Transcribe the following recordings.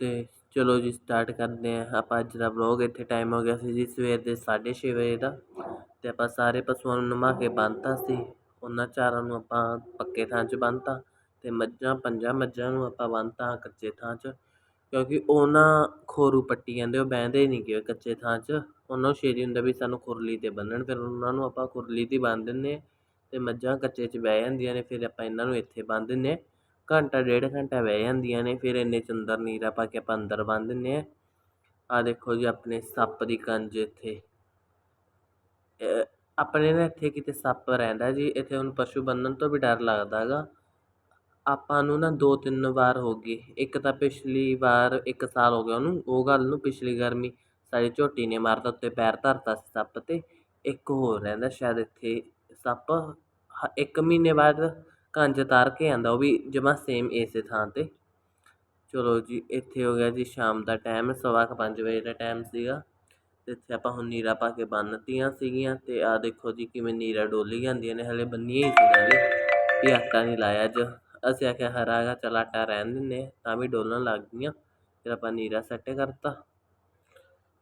ਅਤੇ ਚਲੋ ਜੀ ਸਟਾਰਟ ਕਰਦੇ ਹਾਂ। ਆਪਾਂ ਅੱਜ ਦਾ ਵਲੌਗ ਇੱਥੇ ਟਾਈਮ ਹੋ ਗਿਆ ਸੀ ਜੀ, ਸਵੇਰ ਦੇ 6:30 ਵਜੇ ਦਾ। ਅਤੇ ਆਪਾਂ ਸਾਰੇ ਪਸ਼ੂਆਂ ਨੂੰ ਨਮਾ ਕੇ ਬੰਨਤਾ ਸੀ। ਉਹਨਾਂ ਚਾਰਾਂ ਨੂੰ ਆਪਾਂ ਪੱਕੇ ਥਾਂ 'ਚ ਬੰਨਤਾ ਅਤੇ ਮੱਝਾਂ, ਪੰਜਾਂ ਮੱਝਾਂ ਨੂੰ ਆਪਾਂ ਬੰਨਤਾ ਕੱਚੇ ਥਾਂ 'ਚ। ਕਿਉਂਕਿ ਉਹਨਾਂ ਖੋਰੂ ਪੱਟੀ ਜਾਂਦੇ, ਉਹ ਬਹਿੰਦੇ ਨਹੀਂ ਗੇ ਕੱਚੇ ਥਾਂ 'ਚ। ਉਹਨਾਂ ਨੂੰ ਛੇਤੀ ਹੁੰਦਾ ਵੀ ਸਾਨੂੰ ਖੁਰਲੀ 'ਤੇ ਬੰਨਣ, ਫਿਰ ਉਹਨਾਂ ਨੂੰ ਆਪਾਂ ਖੁਰਲੀ 'ਤੇ ਬੰਨ੍ਹ ਦਿੰਦੇ ਅਤੇ ਮੱਝਾਂ ਕੱਚੇ 'ਚ ਬਹਿ ਜਾਂਦੀਆਂ ਨੇ, ਫਿਰ ਆਪਾਂ ਇਹਨਾਂ ਨੂੰ ਇੱਥੇ ਬੰਨ੍ਹ ਦਿੰਦੇ ਘੰਟਾ, ਡੇਢ ਘੰਟਾ ਬਹਿ ਜਾਂਦੀਆਂ ਨੇ, ਫਿਰ ਇੰਨੇ 'ਚ ਅੰਦਰ ਨੀਰਾ ਪਾ ਕੇ ਆਪਾਂ ਅੰਦਰ ਬੰਨ੍ਹ ਦਿੰਦੇ ਹਾਂ। ਆਹ ਦੇਖੋ ਜੀ ਆਪਣੇ ਸੱਪ ਦੀ ਕੰਜ ਇੱਥੇ। ਆਪਣੇ ਨਾ ਇੱਥੇ ਕਿਤੇ ਸੱਪ ਰਹਿੰਦਾ ਜੀ, ਇੱਥੇ ਹੁਣ ਪਸ਼ੂ ਬੰਨਣ ਤੋਂ ਵੀ ਡਰ ਲੱਗਦਾ ਹੈਗਾ। ਆਪਾਂ ਨੂੰ ਨਾ ਦੋ ਤਿੰਨ ਵਾਰ ਹੋ ਗਈ ਇੱਕ ਤਾਂ ਪਿਛਲੀ ਵਾਰ, ਇੱਕ ਸਾਲ ਹੋ ਗਿਆ ਉਹਨੂੰ, ਉਹ ਗੱਲ ਨੂੰ ਪਿਛਲੀ ਗਰਮੀ ਸਾਡੀ ਝੋਟੀ ਨੇ ਮਾਰਤਾ, ਉੱਤੇ ਪੈਰ ਧਰਤਾ ਸੀ ਸੱਪ 'ਤੇ, ਇੱਕ ਹੋਰ ਰਹਿੰਦਾ ਸ਼ਾਇਦ ਇੱਥੇ ਸੱਪ ਇੱਕ ਮਹੀਨੇ ਬਾਅਦ ਕੰਜ ਤਾਰ ਕੇ ਆਉਂਦਾ ਉਹ ਵੀ ਜਮਾ ਸੇਮ ਇਸੇ ਥਾਂ 'ਤੇ। ਚਲੋ ਜੀ, ਇੱਥੇ ਹੋ ਗਿਆ ਜੀ, ਸ਼ਾਮ ਦਾ ਟਾਈਮ ਸਵਾ ਕੁ ਪੰਜ ਵਜੇ ਦਾ ਟਾਈਮ ਸੀਗਾ। ਤੇ ਇੱਥੇ ਆਪਾਂ ਹੁਣ ਨੀਰਾ ਪਾ ਕੇ ਬੰਨਤੀਆਂ ਸੀਗੀਆਂ ਤੇ ਆ ਦੇਖੋ ਜੀ, ਕਿਵੇਂ ਨੀਰਾ ਡੋਲੀ ਜਾਂਦੀਆਂ ਨੇ, ਹਲੇ ਬੰਨੀਆਂ ਹੀ ਸੀਗੀਆਂ ਨਾਲੇ ਵੀ ਆਟਾ ਨਹੀਂ ਲਾਇਆ ਅੱਜ ਅਸੀਂ ਆਖਿਆ, ਹਰਾ ਹੈਗਾ, ਚਲ ਆਟਾ ਰਹਿਣ ਦਿੰਦੇ ਤਾਂ ਵੀ ਡੋਲਣ ਲੱਗ ਗਈਆਂ, ਫਿਰ ਆਪਾਂ ਨੀਰਾ ਸੈੱਟ ਕਰਤਾ।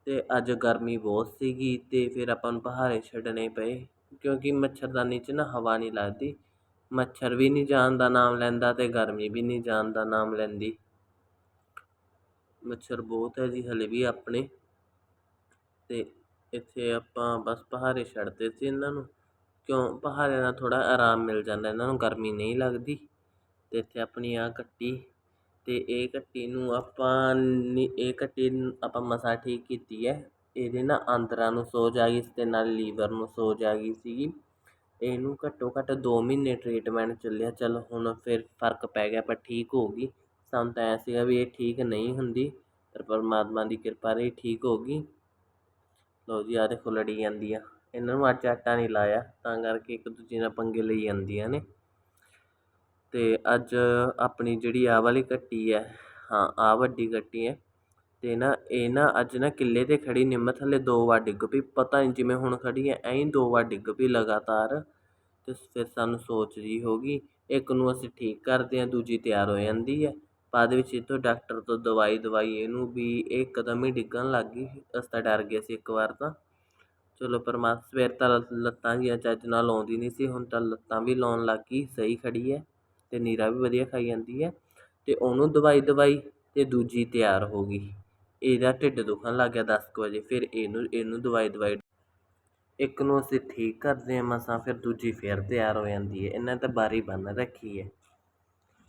ਤੇ ਅੱਜ ਗਰਮੀ ਬਹੁਤ ਸੀਗੀ ਤੇ ਫਿਰ ਆਪਾਂ ਨੂੰ ਪਹਾੜੇ ਛੱਡਣੇ ਪਏ, ਕਿਉਂਕਿ ਮੱਛਰਦਾਨੀ 'ਚ ਨਾ ਹਵਾ ਨਹੀਂ ਲੱਗਦੀ। ਮੱਛਰ ਵੀ ਨਹੀਂ ਜਾਣ ਦਾ ਨਾਮ ਲੈਂਦਾ ਅਤੇ ਗਰਮੀ ਵੀ ਨਹੀਂ ਜਾਣ ਦਾ ਨਾਮ ਲੈਂਦੀ। ਮੱਛਰ ਬਹੁਤ ਹੈ ਜੀ ਹਲੇ ਵੀ ਆਪਣੇ। ਅਤੇ ਇੱਥੇ ਆਪਾਂ ਬਸ ਪਹਾੜੇ ਛੱਡਦੇ ਸੀ ਇਹਨਾਂ ਨੂੰ। ਕਿਉਂ? ਪਹਾੜਿਆਂ ਨਾਲ ਥੋੜ੍ਹਾ ਆਰਾਮ ਮਿਲ ਜਾਂਦਾ, ਇਹਨਾਂ ਨੂੰ ਗਰਮੀ ਨਹੀਂ ਲੱਗਦੀ। ਅਤੇ ਇੱਥੇ ਆਪਣੀ ਆਹ ਕੱਟੀ ਅਤੇ ਇਹ ਕੱਟੀ ਨੂੰ ਆਪਾਂ ਨੀ, ਇਹ ਕੱਟੀ ਆਪਾਂ ਮਸਾਂ ਠੀਕ ਕੀਤੀ ਹੈ। ਇਹਦੇ ਨਾ ਆਂਦਰਾਂ ਨੂੰ ਸੋਜ ਆ ਗਈ ਸੀ ਅਤੇ ਨਾਲ ਲੀਵਰ ਨੂੰ ਸੋਜ ਆ ਗਈ ਸੀਗੀ। ਇਹਨੂੰ ਘੱਟੋ ਘੱਟ ਦੋ ਮਹੀਨੇ ਟ੍ਰੀਟਮੈਂਟ ਚੱਲਿਆ। ਚੱਲ ਹੁਣ ਫਿਰ ਫ਼ਰਕ ਪੈ ਗਿਆ, ਪਰ ਠੀਕ ਹੋ ਗਈ। ਸਾਨੂੰ ਤਾਂ ਐਂ ਸੀਗਾ ਵੀ ਇਹ ਠੀਕ ਨਹੀਂ ਹੁੰਦੀ, ਪਰ ਪਰਮਾਤਮਾ ਦੀ ਕਿਰਪਾ ਰਹੀ ਠੀਕ ਹੋ ਗਈ। ਲਓ ਜੀ ਆ ਦੇਖੋ ਲੜੀ ਜਾਂਦੀ ਆ ਇਹਨਾਂ ਨੂੰ ਅੱਜ ਆਟਾ ਨਹੀਂ ਲਾਇਆ, ਤਾਂ ਕਰਕੇ ਇੱਕ ਦੂਜੇ ਨਾਲ ਪੰਗੇ ਲਈ ਜਾਂਦੀਆਂ ਨੇ। ਅਤੇ ਅੱਜ ਆਪਣੀ ਜਿਹੜੀ ਆਹ ਵਾਲੀ ਕੱਟੀ ਹੈ, ਹਾਂ, ਆਹ ਵੱਡੀ ਕੱਟੀ ਹੈ ਅਤੇ ਨਾ, ਇਹ ਨਾ ਅੱਜ ਨਾ ਕਿੱਲੇ 'ਤੇ ਖੜ੍ਹੀ ਨਿੰਮ ਥੱਲੇ ਦੋ ਵਾਰ ਡਿੱਗ ਪਈ। ਪਤਾ ਨਹੀਂ ਜਿਵੇਂ ਹੁਣ ਖੜ੍ਹੀ ਹੈ ਐਂ ਦੋ ਵਾਰ ਡਿੱਗ ਪਈ ਲਗਾਤਾਰ। ਅਤੇ ਫਿਰ ਸਾਨੂੰ ਸੋਚ ਜੀ ਹੋ ਗਈ, ਇੱਕ ਨੂੰ ਅਸੀਂ ਠੀਕ ਕਰਦੇ ਹਾਂ ਦੂਜੀ ਤਿਆਰ ਹੋ ਜਾਂਦੀ ਹੈ ਬਾਅਦ ਵਿੱਚ ਇੱਥੋਂ ਡਾਕਟਰ ਤੋਂ ਦਵਾਈ ਦਵਾਈ ਇਹਨੂੰ ਵੀ ਇਹ ਕਦਮ ਹੀ ਡਿੱਗਣ ਲੱਗ ਗਈ। ਅਸੀਂ ਤਾਂ ਡਰ ਗਏ ਸੀ ਇੱਕ ਵਾਰ ਤਾਂ। ਚਲੋ ਪਰਮਾਤਮਾ ਸਵੇਰ ਤਾਂ ਲੱਤਾਂ ਦੀਆਂ ਚੱਜ ਨਾਲ ਲਾਉਂਦੀ ਨਹੀਂ ਸੀ, ਹੁਣ ਤਾਂ ਲੱਤਾਂ ਵੀ ਲਾਉਣ ਲੱਗ ਗਈ, ਸਹੀ ਖੜੀ ਹੈ ਅਤੇ ਨੀਰਾ ਵੀ ਵਧੀਆ ਖਾਈ ਜਾਂਦੀ ਹੈ ਅਤੇ ਉਹਨੂੰ ਦਵਾਈ ਦਵਾਈ ਅਤੇ ਦੂਜੀ ਤਿਆਰ ਹੋ ਗਈ। ਇਹਦਾ ਢਿੱਡ ਦੁਖਣ ਲੱਗ ਗਿਆ 10 ਕੁ ਵਜੇ, ਫਿਰ ਇਹਨੂੰ ਇਹਨੂੰ ਦਵਾਈ ਦਵਾਈ। ਇੱਕ ਨੂੰ ਅਸੀਂ ਠੀਕ ਕਰਦੇ ਹਾਂ ਮਸਾਂ, ਫਿਰ ਦੂਜੀ ਫਿਰ ਤਿਆਰ ਹੋ ਜਾਂਦੀ ਹੈ। ਇਹਨਾਂ ਤਾਂ ਬਾਰੀ ਬੰਨ ਰੱਖੀ ਹੈ।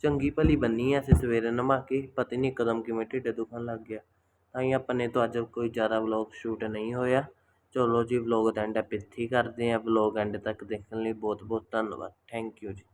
ਚੰਗੀ ਭਲੀ ਬੰਨੀ ਐ ਅਸੀਂ ਸਵੇਰੇ ਨਮਾ ਕੇ ਪਤਾ ਨਹੀਂ ਕਦਮ ਕਿਵੇਂ ਢਿੱਡ ਦੁਖਣ ਲੱਗ ਗਿਆ। ਤਾਂ ਹੀ ਆਪਾਂ ਨੇ ਤੋਂ ਅੱਜ ਕੋਈ ਜ਼ਿਆਦਾ ਵਲੌਗ ਸ਼ੂਟ ਨਹੀਂ ਹੋਇਆ। ਚਲੋ ਜੀ ਵਲੌਗ ਦਾ ਐਂਡ ਇੱਥੇ ਹੀ ਕਰਦੇ ਹਾਂ। ਵਲੌਗ ਐਂਡ ਤੱਕ ਦੇਖਣ ਲਈ ਬਹੁਤ ਬਹੁਤ ਧੰਨਵਾਦ। ਥੈਂਕ ਯੂ ਜੀ।